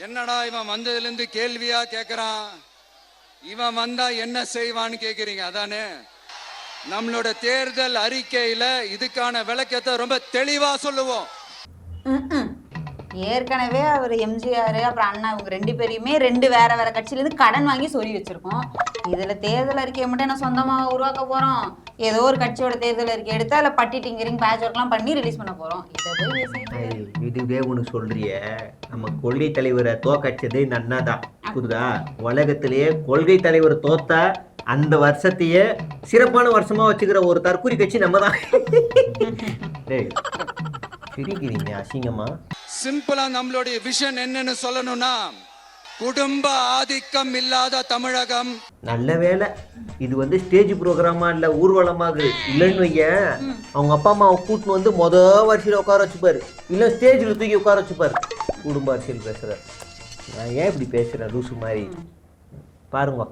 என்னடா இவன் வந்ததுல இருந்து கேள்வியா கேக்குறான்? இவன் வந்தா என்ன செய்வான்னு கேக்குறீங்க அதானே? நம்மளோட தேர்தல் அறிக்கையில இதுக்கான விளக்கத்தை ரொம்ப தெளிவா சொல்லுவோம். ஏற்கனவே அவர் எம்ஜிஆர் அப்புறம் அண்ணா இவங்க ரெண்டு பேரையுமே ரெண்டு வேற வேற கட்சியில இருந்து கடன் வாங்கி சொல்லி வச்சிருக்கோம். இதுல தேர்தல் அறிக்கையை மட்டும் என்ன சொந்தமா உருவாக்க போறோம்? ஏதோ ஒரு கட்சியோட தேர்தல் அறிக்கை எடுத்து அதில் பட்டி டிங்கரிங் பேட்ச் ஒர்க்லாம் பண்ணி ரிலீஸ் பண்ண ஐய், இதுவே ஒன்று சொல்றிய. நம்ம கொள்கை தலைவரை தோக்கடிச்சது இந்த அண்ணா தான். புரியுதா? உலகத்திலேயே கொள்கை தலைவர் தோத்தா அந்த வருஷத்தையே சிறப்பான வருஷமா வச்சுக்கிற ஒரு தற்கூரி கட்சி நம்ம தான். டேய் சிரிக்கிறீங்க அசிங்கமா? சிம்பிளா நம்மளுடைய விஷன் என்னன்னு சொல்லணும்னா குடும்ப ஆதிக்கம் இல்லாத தமிழகம். நல்ல வேலை இது வந்து ஸ்டேஜ் ப்ரோக்ராமா இல்ல ஊர்வலமாக இல்லைன்னு வைய அவங்க அப்பா அம்மாவை கூட்டின்னு வந்து மொத வரிசையில் உட்கார வச்சுப்பாரு. இல்ல ஸ்டேஜில் தூக்கி உட்கார வச்சுப்பாரு. குடும்ப அரசியல் பேசுற நான் ஏன் இப்படி பேசுறேன்? லூசு மாதிரி. பாருங்க.